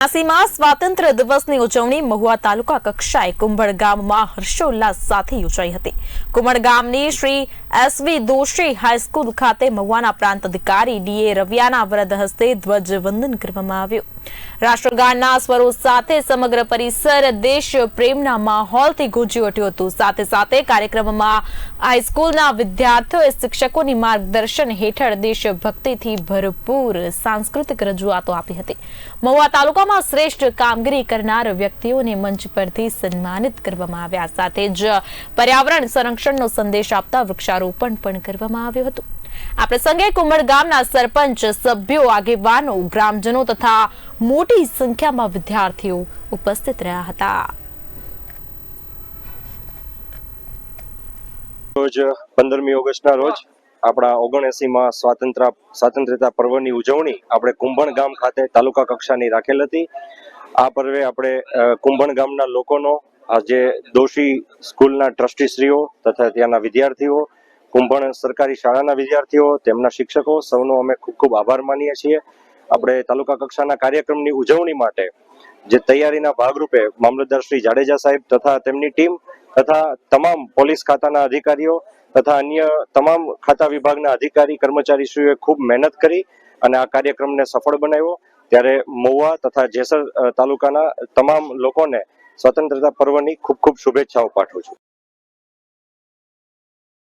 ઝાંસીમાં સ્વાતંત્ર્ય દિવસની ઉજવણી મહુવા તાલુકા કક્ષાએ કુંભળ ગામમાં હર્ષોલ્લાસ સાથે યોજાઈ હતી. કુંભળ ગામની શ્રી એસવી દોશી હાઈસ્કૂલ ખાતે મહુવાના પ્રાંત અધિકારી ડીએ રવિયાના વરદ હસ્તે ધ્વજવંદન કરવામાં આવ્યું. રાષ્ટ્રગાનના સ્વરો સાથે સમગ્ર પરિસર દેશ પ્રેમના માહોલથી ગુંજી ઉઠ્યું હતું. સાથે સાથે કાર્યક્રમમાં હાઈસ્કૂલના વિદ્યાર્થીઓએ શિક્ષકોની માર્ગદર્શન હેઠળ દેશભક્તિથી ભરપૂર સાંસ્કૃતિક રજૂઆતો આપી હતી. મહુવા તાલુકામાં શ્રેષ્ઠ કામગીરી કરનાર વ્યક્તિઓને મંચ પરથી સન્માનિત કરવામાં આવ્યા. સાથે જ પર્યાવરણ સંરક્ષણનો સંદેશ આપતા વૃક્ષારોપણ પણ કરવામાં આવ્યું હતું. આ પ્રસંગે કુંભળ ગામના સરપંચ, સભ્યો, આગેવાનો, ગ્રામજનો તથા મોટી સંખ્યામાં વિદ્યાર્થીઓ ઉપસ્થિત રહ્યા હતા. રોજ પંદરમી ઓગસ્ટના રોજ આપણા ઓગણએંસીમાં સ્વાતંત્ર સ્વાતંત્ર્યતા પર્વની ઉજવણી આપણે કુંભણ ગામ ખાતે તાલુકા કક્ષાની રાખેલ હતી. આ પર્વે આપણે કુંભણ ગામના લોકોનો જે દોશી સ્કૂલના ટ્રસ્ટીશ્રીઓ તથા ત્યાંના વિદ્યાર્થીઓ, કુંભણ સરકારી શાળાના વિદ્યાર્થીઓ, તેમના શિક્ષકો, સૌનો અમે ખૂબ ખૂબ આભાર માનીએ છીએ. આપણે તાલુકા કક્ષાના કાર્યક્રમની ઉજવણી માટે જે તૈયારીના ભાગરૂપે મામલતદાર શ્રી જાડેજા સાહેબ તથા તેમની ટીમ તથા તમામ પોલીસ ખાતાના અધિકારીઓ તથા અન્ય તમામ ખાતા વિભાગના અધિકારી કર્મચારીશ્રીઓએ ખૂબ મહેનત કરી અને આ કાર્યક્રમને સફળ બનાવ્યો. ત્યારે મહુવા તથા જેસર તાલુકાના તમામ લોકોને સ્વતંત્રતા પર્વની ખૂબ ખૂબ શુભેચ્છાઓ પાઠવું છું.